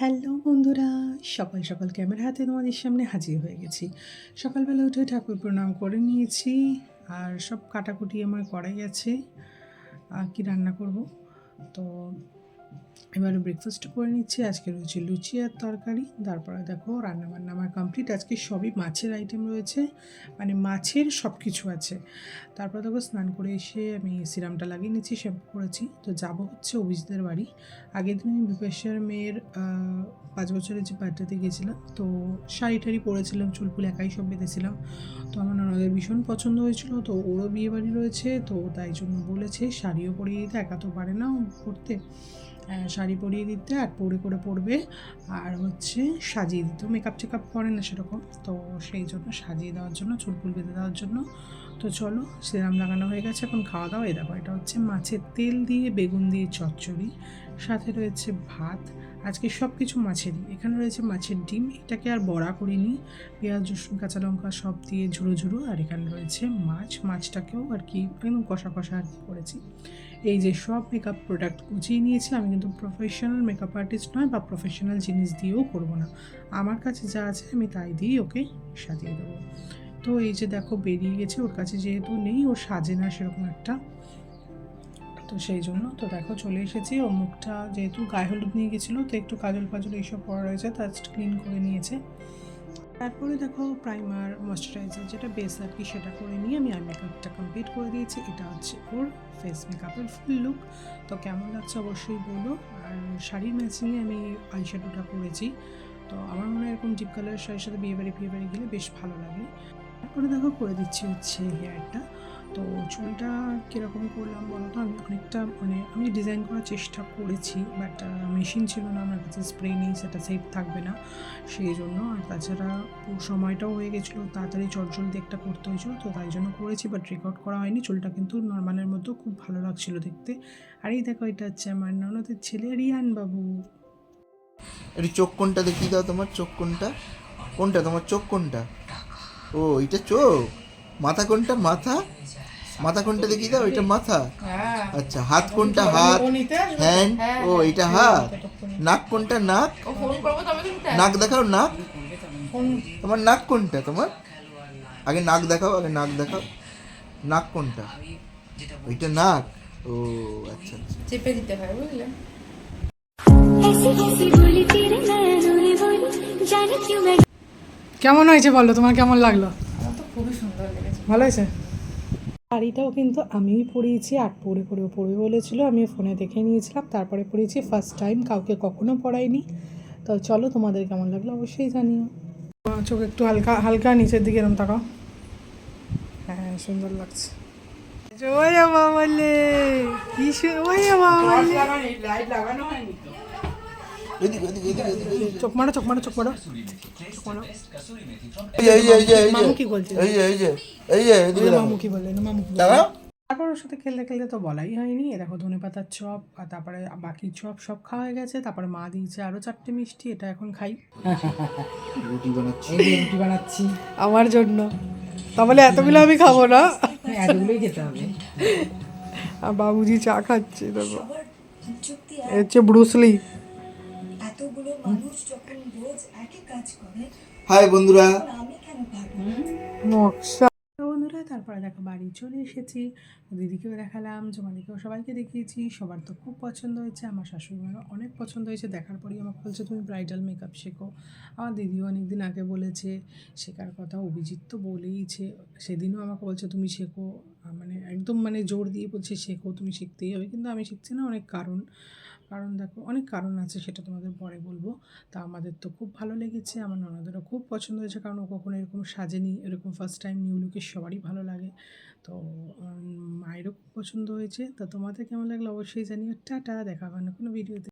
Hello বন্ধুরা, সকাল সকাল ক্যামেরা হাতে তোমাদের সামনে হাজির হয়ে গেছি। সকালবেলা উঠে ঠাকুর প্রণাম করে নিয়েছি, আর সব কাটাকুটি আমার করাই আছে। আর কি রান্না করব? তো এবারে ব্রেকফাস্ট করে নিচ্ছি। আজকে রয়েছে লুচি আর তরকারি। তারপরে দেখো রান্না বান্না আমার কমপ্লিট আজকে সবই মাছের আইটেম রয়েছে। মানে মাছের সব কিছু আছে। তারপর দেখো স্নান করে এসে আমি সিরামটা লাগিয়ে নিচ্ছি শ্যাম্পু করেছি। তো যাব হচ্ছে অভিজিতের বাড়ি। আগের দিন আমি বিপেশের মেয়ের পাঁচ বছরের যে বার্থডেতে গেছিলাম তো শাড়ি টাড়ি পরেছিলাম চুল ফুল একাই সব বেঁধেছিলাম। তো আমার ননদের ভীষণ পছন্দ হয়েছিল তো ওরও বিয়ে বাড়ি রয়েছে তো তাই জন্য বলেছে শাড়িও পরিয়ে দিতে একা তো পারে না আহ, শাড়ি পরিয়ে দিতে আর পরে করে পরবে। আর হচ্ছে সাজিয়ে দিতে। মেকআপ টেকআপ করে না সেরকম। তো সেই জন্য সাজিয়ে দেওয়ার জন্য, চুল ফুল বেঁধে দেওয়ার জন্য। তো চলো, সেরাম লাগানো হয়ে গেছে। এখন খাওয়া দাওয়া এ দেখো, এটা হচ্ছে মাছের তেল দিয়ে বেগুন দিয়ে চচ্চড়ি। সাথে রয়েছে ভাত। আজকে সব কিছু মাছেরই। এখানে রয়েছে মাছের ডিম, এটাকে আর বড়া করিনি। পেঁয়াজ, রসুন কাঁচা লঙ্কা সব দিয়ে ঝুড়ো ঝুড়ো আর এখানে রয়েছে মাছ। মাছটাকেও আর কি একদম কষা কষা আর কি করেছি। এই যে সব মেকআপ প্রোডাক্ট গুছিয়ে নিয়েছি, আমি কিন্তু প্রফেশনাল মেকআপ আর্টিস্ট নয় বা প্রফেশনাল জিনিস দিয়েও করব না। আমার কাছে যা আছে আমি তাই দিয়েই ওকে সাজিয়ে দেবো। তো এই যে দেখো, বেরিয়ে গেছে, ওর কাছে যেহেতু নেই, ও সাজে না সেরকম একটা। তো সেই জন্য তো দেখো চলে এসেছি ও মুখটা যেহেতু গায়ে হলুদ নিয়ে গেছিল, তো একটু কাজল ফাজল এইসব পড়া রয়েছে, তা ক্লিন করে নিয়েছে। তারপরে দেখো প্রাইমার ময়শ্চারাইজার যেটা বেস আর কি সেটা করে নিয়ে আমি আই মেকআপটা কমপ্লিট করে দিয়েছি। এটা হচ্ছে ওর ফেস মেকআপের ফুল লুক তো কেমন লাগছে অবশ্যই বলো। আর শাড়ির ম্যাচিংয়ে আমি আই শ্যাডোটা করেছি। তো আমার মনে হয় এরকম ডিপ কালারের শাড়ির সাথে বিয়ে বাড়ি বিয়ে বাড়ি গেলে বেশ ভালো লাগে। তারপরে দেখো করে দিচ্ছি হচ্ছে হেয়ারটা তো চুলটা কীরকম করলাম বলো তো? আমি অনেকটা মানে আমি ডিজাইন করার চেষ্টা করেছি বাট মেশিন ছিল না, আমার কাছে স্প্রে নেই, সেটা সেফ থাকবে না। সেই জন্য আর তাছাড়া সময়টাও হয়ে গেছিল, তাড়াতাড়ি চটজলদি একটা করতে হয়েছিল, তো তাই জন্য করেছি বাট রেকর্ড করা হয়নি। চুলটা কিন্তু নর্মালের মতো খুব ভালো লাগছিল দেখতে। আর এই দেখো, এটা হচ্ছে আমার ননদের ছেলে রিয়ান বাবু। একটু চোখ কোনটা দেখিয়ে দাও তোমার, চোখ কোনটা? কোনটা? তোমার চোখ কোনটা? ও, এটা চোখ? মাথা কোনটা? মাথা? মাথা কোনটা দেখি দাও? এটা মাথা। হ্যাঁ। আচ্ছা হাত কোনটা? হাত হ্যান্ড? হ্যাঁ। ও এটা হাত। নাক কোনটা? নাক? নাক দেখাও নাক। তোমার নাক কোনটা? তোমার? আগে নাক দেখাও আগে নাক দেখাও। নাক কোনটা? ওইটা নাক। ও আচ্ছা, আচ্ছা। চেপে দিতে হয় বুঝলে? কেমন হয়েছে বলো? তোমার কেমন লাগল? খুবই সুন্দর লেগেছে। ভালো হয়েছে? শাড়িটাও কিন্তু আমিই পরিয়েছি, আর পরে করেও পরবে বলেছিল। আমি ফোনে দেখে নিয়েছিলাম, তারপরে পরিয়েছি ফার্স্ট টাইম কাউকে কখনো পরাইনি। তো চলো, তোমাদের কেমন লাগল অবশ্যই জানিও। চোখ একটু হালকা হালকা নিচের দিকে এরম তাকাও। হ্যাঁ সুন্দর লাগছে। ওই বাবা কি ওই বাবা বলে! এদিকে এদিকে এদিকে এদিকে এদিকে। চোখ মারো চোখ মারো চোখ মারো। চোখ মারো। এই যে এই যে এই যে মামু কি বলছে? এই যে এই যে এই যে এদিকে মামু কি বললেন মামু দাঁড়াও। তারপর ওর সাথে খেলতে খেলতে তো বলাই হয়নি। এ দেখো ধনে পাতার চপ আর তারপরে বাকি চপ সব খাওয়া হয়ে গেছে। তারপরে মা দিয়েছে আরও চারটে মিষ্টি এটা এখন খাই। রুটি বানাচ্ছি। রুটি বানাচ্ছি। আমার জন্য। তাহলে এতগুলো আমি খাব না। এতগুলোই খেতে হবে। আর বাবুজি চা খাচ্ছে দেখো। হচ্ছে ব্রুসলি। মানুষ যখন রোজ একই কাজ করে হাই বন্ধুরা। আমি কেন পারব নকশা। বন্ধুরা তারপরে দেখো বাড়ি চলে এসেছি। দিদিকেও দেখালাম জমাদিকেও সবাইকে দেখিয়েছি। সবার তো খুব পছন্দ হয়েছে আমার শাশুড়ি মারও অনেক পছন্দ হয়েছে। দেখার পরেই আমাকে বলছে তুমি ব্রাইডাল মেকআপ শেখো। আমার দিদিও অনেক দিন আগে বলেছে শেখার কথা অভিজিৎ তো বলেইছে। সেদিনও আমাকে বলছে তুমি শেখো। মানে একদম মানে জোর দিয়ে বলছে শেখো তুমি শিখতেই হবে। কিন্তু আমি শিখছি না অনেক কারণ। কারণ দেখো, অনেক কারণ আছে সেটা তোমাদের পরে বলব। তা আমাদের তো খুব ভালো লেগেছে, আমার ননদেরও খুব পছন্দ হয়েছে, কারণ ও কখনো এরকম সাজেনি, এরকম ফার্স্ট টাইম নিউ লুকে সবারই ভালো লাগে। তো মায়েরও খুব পছন্দ হয়েছে। তা তোমাদের কেমন লাগল অবশ্যই জানিও। টাটা, দেখা হবে না কোনো ভিডিওতে